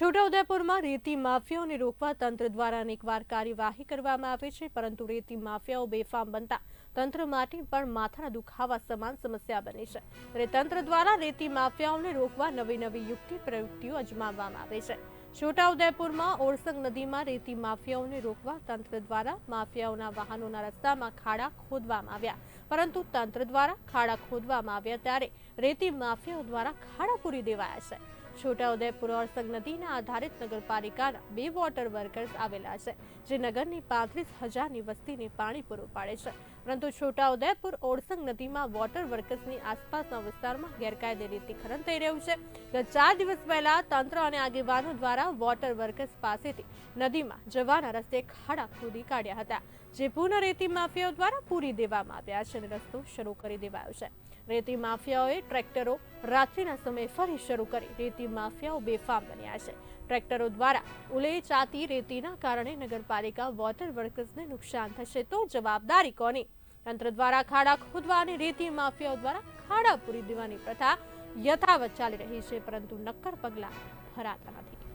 છોટાઉદેપુરમાં રેતી માફિયાઓને રોકવા તંત્ર દ્વારા અનેકવાર કાર્યવાહી કરવામાં આવે છે, પરંતુ રેતી માફિયાઓ બેફામ બનતા તંત્ર માટે પણ માથાના દુખાવા સમાન સમસ્યા બની છે. ત્યારે તંત્ર દ્વારા રેતી માફિયાઓને રોકવા નવી નવી યુક્તિ પ્રયુક્તિઓ અજમાવવામાં આવે છે. છોટાઉદેપુરમાં ઓરસંગ નદીમાં રેતી માફિયાઓને રોકવા તંત્ર દ્વારા માફિયાઓના વાહનોના રસ્તામાં ખાડા ખોદવામાં આવ્યા. પરંતુ તંત્ર દ્વારા ખાડા ખોદવામાં આવ્યા ત્યારે રેતી માફિયાઓ દ્વારા ખાડા પૂરી દેવાયા છે. છોટાઉદેપુર ઓરસંગ નદીના આધારિત નગરપાલિકાના બે વોટર વર્કર્સ આવેલા છે, જે નગરની પાંત્રીસ હજારની વસ્તીને પાણી પૂરું પાડે છે. પરંતુ છોટાઉદેપુર ઓરસંગ નદીમાં વોટર વર્કર્સની આસપાસના વિસ્તારમાં ગેરકાયદે રીતે ખનન થઈ રહ્યું છે. ગત ચાર દિવસ પહેલા તંત્ર અને આગેવાનો દ્વારા વોટર વર્કર્સ પાસેથી નદીમાં જવાના રસ્તે ખાડા ખોદી કાઢ્યા હતા, જે પૂર્ણ રેતી માફિયાઓ દ્વારા પૂરી દેવામાં આવ્યા છે અને રસ્તો શરૂ કરી દેવાયો છે. રેતી માફિયાઓએ ટ્રેક્ટરો રાત્રિના સમયે ફરી શરૂ કરી રેતી માફિયાઓ બેફામ બન્યા છે. ટ્રેક્ટરો દ્વારા ઉલેચાતી રેતીના કારણે નગરપાલિકા વોટર વર્કર્સને નુકસાન થશે તો જવાબદારી કોની? તંત્ર દ્વારા ખાડા ખોદવાની રેતી માફિયાઓ દ્વારા ખાડા પૂરી દેવાની પ્રથા યથાવત ચાલી રહી છે, પરંતુ નક્કર પગલાં ભરાતા નથી.